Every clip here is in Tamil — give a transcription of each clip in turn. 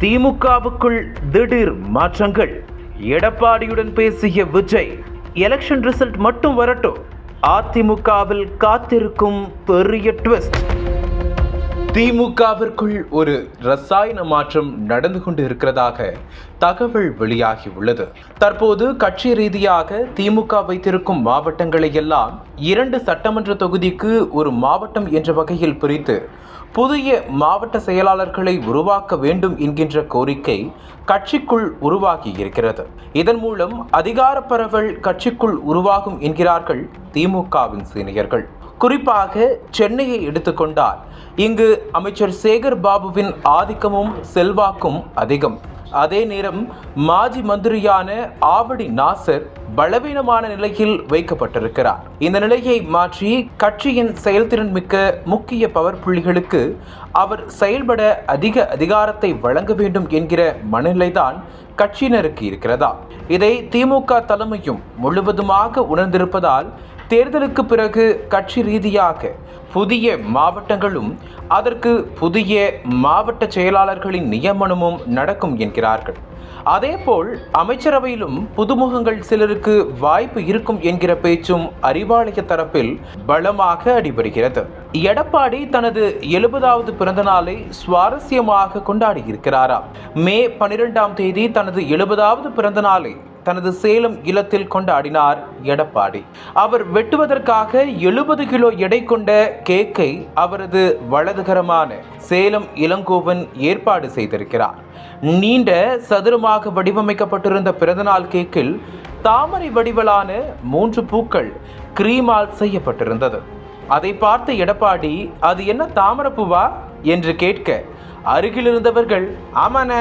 திமுகவுக்குள் திடீர் மாற்றங்கள். எடப்பாடியுடன் பேசிய விஜய் எலெக்ஷன் ரிசல்ட் மட்டும் வரட்டும். அதிமுகவில் காத்திருக்கும் பெரிய ட்விஸ்ட் திமுகவிற்குள் ஒரு ரசாயன மாற்றம் நடந்து கொண்டு இருக்கிறதாக தகவல் வெளியாகி உள்ளது தற்போது கட்சி ரீதியாக திமுக வைத்திருக்கும் மாவட்டங்களை எல்லாம் இரண்டு சட்டமன்ற தொகுதிக்கு ஒரு மாவட்டம் என்ற வகையில் பிரித்து புதிய மாவட்ட செயலாளர்களை உருவாக்க வேண்டும் என்கின்ற கோரிக்கை கட்சிக்குள் உருவாகி இருக்கிறது. இதன் மூலம் அதிகார பரவல் கட்சிக்குள் உருவாகும் என்கிறார்கள் திமுகவின் சீனியர்கள். குறிப்பாக சென்னையை எடுத்துக்கொண்டால் இங்கு அமைச்சர் சேகர் பாபுவின் ஆதிக்கமும் செல்வாக்கும் அதிகம். அதே நேரம் மாஜி மந்திரியான ஆவடி நாசர் பலவீனமான நிலையில் வைக்கப்பட்டிருக்கிறார். இந்த நிலையை மாற்றி கட்சியின் செயல்திறன் மிக்க முக்கிய பவர் புள்ளிகளுக்கு அவர் செயல்பட அதிக அதிகாரத்தை வழங்க வேண்டும் என்கிற மனநிலைதான் கட்சியினருக்கு இருக்கிறதா. இதை திமுக தலைமையும் முழுவதுமாக உணர்ந்திருப்பதால் தேர்தலுக்கு பிறகு கட்சி ரீதியாக புதிய மாவட்டங்களும் அதற்கு புதிய மாவட்ட செயலாளர்களின் நியமனமும் நடக்கும் என்கிறார்கள். அதேபோல் அமைச்சரவையிலும் புதுமுகங்கள் சிலருக்கு வாய்ப்பு இருக்கும் என்கிற பேச்சும் அறிவாலய தரப்பில் பலமாக அடிபடுகிறது. எடப்பாடி தனது எழுபதாவது பிறந்தநாளை சுவாரஸ்யமாக கொண்டாடியிருக்கிறாராம் மே பனிரெண்டாம் தேதி தனது எழுபதாவது பிறந்தநாளை தனது சேலம் இல்லத்தில் கொண்டாடினார் எடப்பாடி. அவர் வெட்டுவதற்காக எழுபது கிலோ எடை கொண்ட கேக்கை அவரது வலதுகரமான சேலம் இளங்கோவன் ஏற்பாடு செய்திருக்கிறார். நீண்ட சதுரமாக வடிவமைக்கப்பட்டிருந்த பிறந்தநாள் கேக்கில் தாமரை வடிவலான மூன்று பூக்கள் கிரீமால் செய்யப்பட்டிருந்தது. அதை பார்த்த எடப்பாடி அது என்ன தாமரப்பூவா? என்று கேட்க அருகில் இருந்தவர்கள் ஆமாண்ண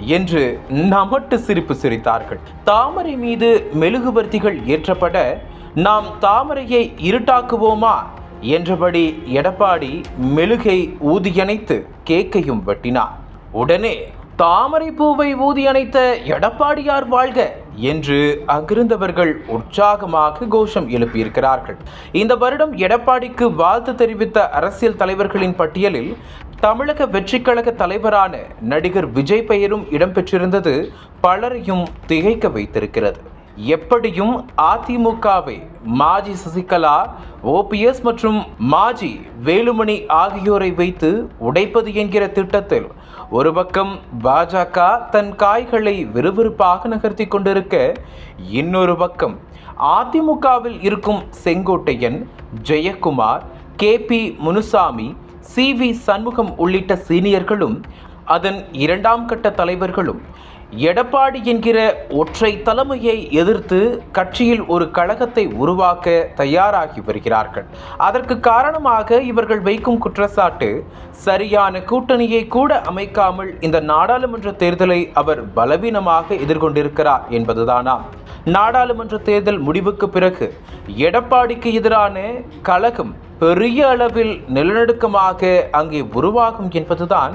என்று நமட்டு சிரிப்பு சிரித்தார்கள். தாமரை மீது மெழுகுவர்த்திகள் ஏற்றப்பட நாம் தாமரையை இருட்டாக்குவோமா? என்றபடி எடப்பாடி மெழுகை ஊதியணைத்து கேக்கையும் வெட்டினார் உடனே தாமரை பூவை ஊதியணைத்த எடப்பாடியார் வாழ்க! என்று அங்கிருந்தவர்கள் உற்சாகமாக கோஷம் எழுப்பியிருக்கிறார்கள். இந்த வருடம் எடப்பாடிக்கு வாழ்த்து தெரிவித்த அரசியல் தலைவர்களின் பட்டியலில் தமிழக வெற்றிக்கழக தலைவரான நடிகர் விஜய் பெயரும் இடம்பெற்றிருந்தது பலரையும் திகைக்க வைத்திருக்கிறது. எப்படியும் அதிமுகவை மாஜி சசிகலா ஓபிஎஸ் மற்றும் மாஜி வேலுமணி ஆகியோரை வைத்து உடைப்பது என்கிற திட்டத்தில் ஒரு பக்கம் பாஜக தன் காய்களை விறுவிறுப்பாக நகர்த்தி கொண்டிருக்க இன்னொரு பக்கம் அதிமுகவில் இருக்கும் Sengottaiyan Jayakumar K P Munusamy C V Shanmugam உள்ளிட்ட சீனியர்களும் அதன் இரண்டாம் கட்ட தலைவர்களும் எடப்பாடி என்கிற ஒற்றை தலைமையை எதிர்த்து கட்சியில் ஒரு கழகத்தை உருவாக்க தயாராகி வருகிறார்கள். அதற்கு காரணமாக இவர்கள் வைக்கும் குற்றச்சாட்டு சரியான கூட்டணியை கூட அமைக்காமல் இந்த நாடாளுமன்ற தேர்தலை அவர் பலவீனமாக எதிர்கொண்டிருக்கிறார் என்பதுதானாம். நாடாளுமன்ற தேர்தல் முடிவுக்கு பிறகு எடப்பாடிக்கு எதிரான கழகம் பெரிய அளவில் நிலநடுக்கமாக அங்கே உருவாகும் என்பதுதான்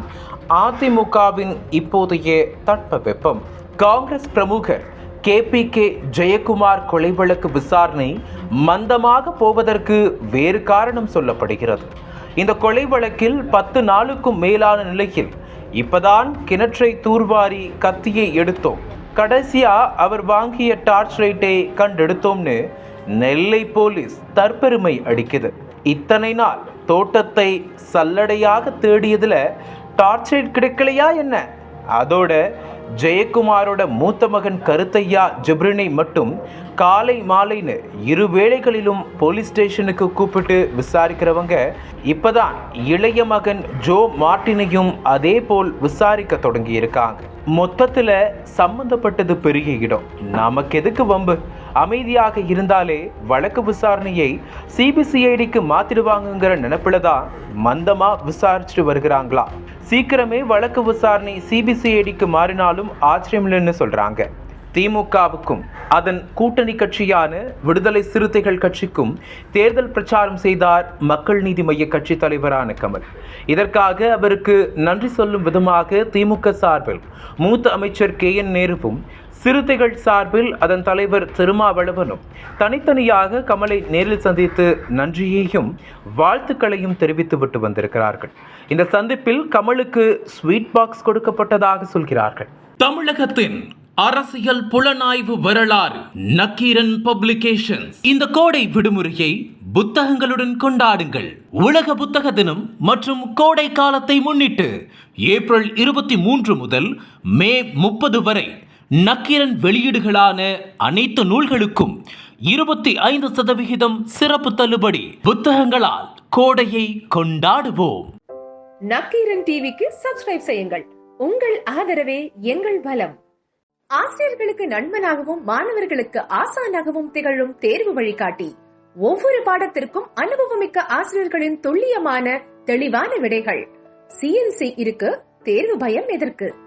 அதிமுகவின் இப்போதைய தட்பவெப்பம் காங்கிரஸ் பிரமுகர் கே பி கே ஜெயக்குமார் கொலை வழக்கு விசாரணை மந்தமாக போவதற்கு வேறு காரணம் சொல்லப்படுகிறது. இந்த கொலை வழக்கில் பத்து நாளுக்கும் மேலான நிலையில் இப்பதான் கிணற்றை தூர்வாரி கத்தியை எடுத்தோம். கடைசியா அவர் வாங்கிய டார்ச் லைட்டை கண்டெடுத்தோம்னு நெல்லை போலீஸ் தற்பெருமை அடிக்குது. இத்தனை நாள் தோட்டத்தை சல்லடையாக தேடியதுல டார்ச் லைட் கிடைக்கலையா என்ன? அதோட ஜெயக்குமாரோட மூத்த மகன் கருத்தையா ஜிப்ரினை மட்டும் காலை மாலைன்னு இரு வேளைகளிலும் போலீஸ் ஸ்டேஷனுக்கு கூப்பிட்டு விசாரிக்கிறவங்க இப்பதான் இளைய மகன் ஜோ மார்டினையும் அதே போல் விசாரிக்க தொடங்கியிருக்காங்க. மொத்தத்தில் சம்பந்தப்பட்டது பெரிய இடம். நமக்கு எதுக்கு வம்பு? அமைதியாக இருந்தாலே வழக்கு விசாரணையை சிபிசிஐடிக்கு மாத்திடுவாங்கங்கிற நினைப்புல தான் மந்தமாக விசாரிச்சுட்டு வருகிறாங்களா? சீக்கிரமே வழக்கு விசாரணை சிபிசிஐடிக்கு மாறினாலும் ஆச்சரியம் இல்லைன்னு சொல்கிறாங்க திமுகவுக்கும் அதன் கூட்டணி கட்சியான விடுதலை சிறுத்தைகள் கட்சிக்கும் தேர்தல் பிரச்சாரம் செய்தார் மக்கள் நீதி மைய கட்சி தலைவரான கமல். இதற்காக அவருக்கு நன்றி சொல்லும் விதமாக திமுக சார்பில் மூத்த அமைச்சர் கே என் நேருவும் சிறுத்தைகள் சார்பில் அதன் தலைவர் திருமாவளவனும் தனித்தனியாக கமலை நேரில் சந்தித்து நன்றியையும் வாழ்த்துக்களையும் தெரிவித்துவிட்டு வந்திருக்கிறார்கள். இந்த சந்திப்பில் கமலுக்கு ஸ்வீட் பாக்ஸ் கொடுக்கப்பட்டதாக சொல்கிறார்கள். தமிழகத்தின் அரசியல் புலனாய்வு வரலாறு நக்கீரன் பப்ளிகேஷன்ஸ். இந்த கோடை விடுமுறையை புத்தகங்களுடன் கொண்டாடுங்கள். உலக புத்தக தினம் மற்றும் கோடை காலத்தை முன்னிட்டு ஏப்ரல் இருபத்தி மூன்று முதல் மே முப்பது வரை நக்கீரன் வெளியீடுகளான அனைத்து நூல்களுக்கும் இருபத்தி ஐந்து சதவிகிதம் சிறப்பு தள்ளுபடி புத்தகங்களால் கோடையை கொண்டாடுவோம். நக்கீரன் டிவிக்கு சப்ஸ்கிரைப் செய்யுங்கள். உங்கள் ஆதரவே எங்கள் பலம் ஆசிரியர்களுக்கு நண்பனாகவும் மாணவர்களுக்கு ஆசானாகவும் திகழும் தேர்வு வழிகாட்டி. ஒவ்வொரு பாடத்திற்கும் அனுபவமிக்க ஆசிரியர்களின் துல்லியமான தெளிவான விடைகள். சிஎன்சி இருக்கு தேர்வு பயம் எதற்கு?